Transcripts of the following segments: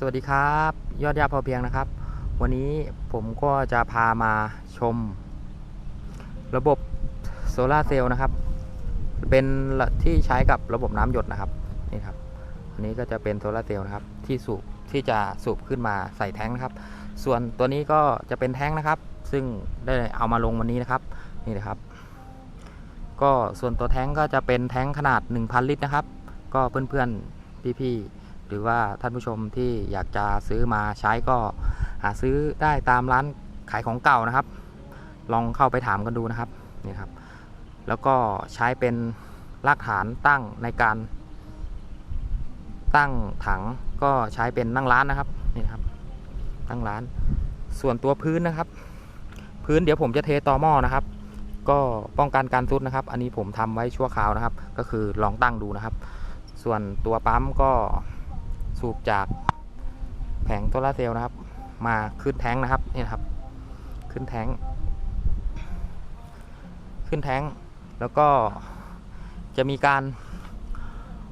สวัสดีครับ ยอดยาพอเพียงนะครับ วันนี้ผมก็จะพามาชม ระบบโซลาเซลล์นะครับ เป็นที่ใช้กับระบบน้ำหยดนะครับนี่ครับอันนี้ก็จะเป็นโซลาเซลล์นะครับที่สูบที่จะสูบขึ้นมาใส่แท้งนะครับ ส่วนตัวนี้ก็จะเป็นแท้งนะครับ ซึ่งได้เอามาลงวันนี้นะครับนี่นะครับ ก็ส่วนตัวแท้งก็จะเป็นแท้งขนาด 1,000 ลิตรนะครับ ก็เพื่อนๆพี่ๆ หรือว่าท่านผู้ชมที่อยากจะซื้อมาใช้ก็หาซื้อได้ตามร้านขายของเก่านะครับ ลองเข้าไปถามกันดูนะครับนี่ครับ แล้วก็ใช้เป็นรากฐานตั้งในการ ตั้งถังก็ใช้เป็นนั่งร้านนะครับนี่นะครับนั่งร้าน ส่วนตัวพื้นนะครับ พื้นเดี๋ยวผมจะเทต่อหม้อนะครับ ก็ป้องกันการซุดนะครับ อันนี้ผมทำไว้ชั่วคราวนะครับ ก็คือลองตั้งดูนะครับ ส่วนตัวปั๊มก็ สูบจากแผงโซลาเซลล์นะครับ มาขึ้นแท้งนะครับนี่นะครับ ขึ้นแท้ง ขึ้นแท้ง แล้วก็จะมีการ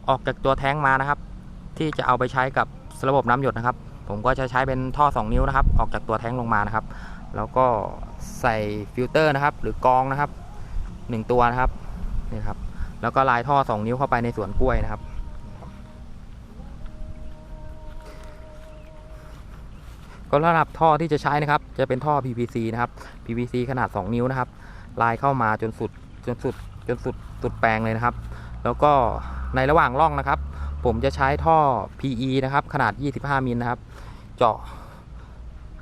ออกจากตัวแท้งมานะครับ ที่จะเอาไปใช้กับระบบน้ำหยดนะครับ ผมก็จะใช้เป็นท่อ 2 นิ้วนะครับ ออกจากตัวแท้งลงมานะครับ แล้วก็ใส่ฟิลเตอร์นะครับ หรือกองนะครับ 1 ตัวนะครับนี่ครับ แล้วก็ลายท่อ 2 นิ้วเข้าไปในสวนกล้วยนะครับ ก็ระดับท่อที่จะใช้นะครับ จะเป็นท่อ PVC นะครับ PVC ขนาด 2 นิ้วนะครับ ลายเข้ามาจนสุดจนสุดจนสุดสุดแปลงเลยนะครับ แล้วก็ในระหว่างร่องนะครับ ผมจะใช้ท่อ PE นะครับ ขนาด 25 มิลนะครับ เจาะ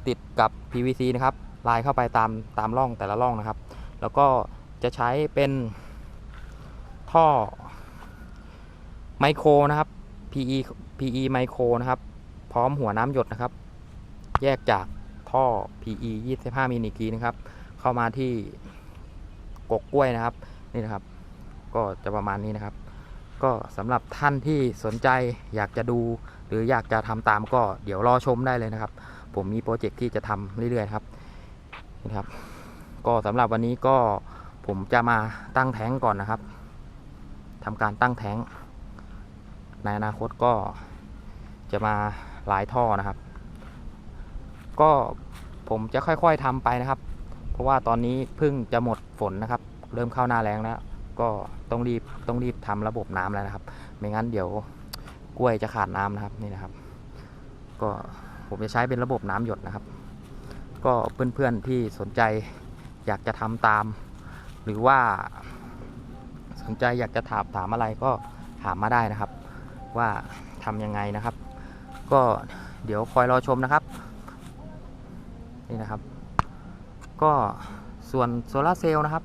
ติดกับ PVC นะครับ ลายเข้าไปตามตามร่องแต่ละร่องนะครับ แล้วก็จะใช้เป็นท่อไมโครนะครับ PE PE ไมโครนะครับ พร้อมหัวน้ำหยดนะครับ แยกจากท่อ PE 25มิลอีกทีนะครับ เข้ามาที่กกกล้วยนะครับ นี่นะครับ ก็จะประมาณนี้นะครับ ก็สำหรับท่านที่สนใจอยากจะดู หรืออยากจะทำตามก็เดี๋ยวรอชมได้เลยนะครับ ผมมีโปรเจกต์ที่จะทำเรื่อยๆครับนี่ครับ ก็สำหรับวันนี้ก็ผมจะมาตั้งแท้งก่อนนะครับทำการตั้งแท้งในอนาคตก็จะมาหลายท่อนะครับ ก็ผมจะค่อยๆทำไปนะครับ เพราะว่าตอนนี้พิ่งจะหมดฝนนะครับ เริ่มเข้าหน้าแล้งแล้ว ก็ต้องรีบต้องรีบทำระบบน้ำแล้วนะครับ ไม่งั้นเดี๋ยวกล้วยจะขาดน้ำนะครับนี่นะครับ ก็ผมจะใช้เป็นระบบน้ำหยดนะครับ ก็เพื่อนๆที่สนใจอยากจะทำตาม หรือว่าสนใจอยากจะถามถามอะไรก็ถามมาได้นะครับ ว่าทำยังไงนะครับ ก็เดี๋ยวคอยรอชมนะครับ นี่นะครับ ก็ส่วนโซลาร์เซลล์นะครับ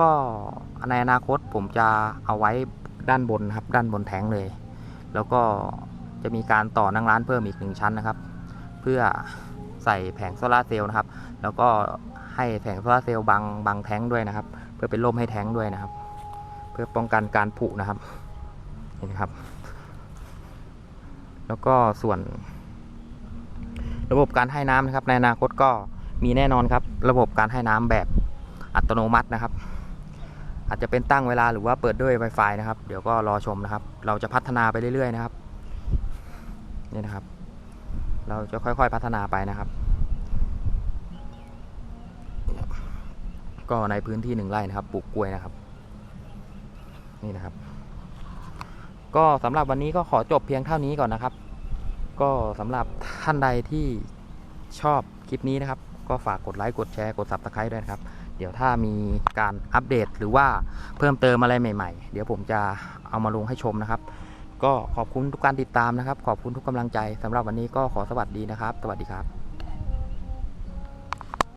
ก็ในอนาคตผมจะเอาไว้ด้านบนนะครับ ด้านบนแทงเลย แล้วก็จะมีการต่อนั่งร้านเพิ่มอีกหนึ่งชั้นนะครับ เพื่อใส่แผงโซลาร์เซลล์นะครับ แล้วก็ให้แผงโซลาร์เซลล์บังบังแท้งด้วยนะครับ เพื่อเป็นร่มให้แท้งด้วยนะครับ เพื่อป้องกันการผุนะครับเห็นครับ แล้วก็ส่วน ระบบการให้น้ำนะครับ ในอนาคตก็มีแน่นอนครับ ระบบการให้น้ำแบบอัตโนมัตินะครับ อาจจะเป็นตั้งเวลาหรือว่าเปิดด้วย Wi-Fi นะครับ เดี๋ยวก็รอชมนะครับ เราจะพัฒนาไปเรื่อยๆนะครับนี่นะครับ เราจะค่อยๆพัฒนาไปนะครับ ก็ในพื้นที่หนึ่งไร่นะครับปลูกกล้วยนะครับ นี่นะครับ ก็สำหรับวันนี้ก็ขอจบเพียงเท่านี้ก่อนนะครับ ก็สำหรับท่านใดที่ชอบคลิปนี้นะครับ ก็ฝากกดไลค์กดแชร์กด Subscribe ด้วยนะครับ เดี๋ยวถ้ามีการอัปเดตหรือว่าเพิ่มเติมอะไรใหม่ๆ เดี๋ยวผมจะเอามาลงให้ชมนะครับ ก็ขอบคุณทุกการติดตามนะครับ ขอบคุณทุกกำลังใจสำหรับวันนี้ก็ขอสวัสดีนะครับ สวัสดีครับ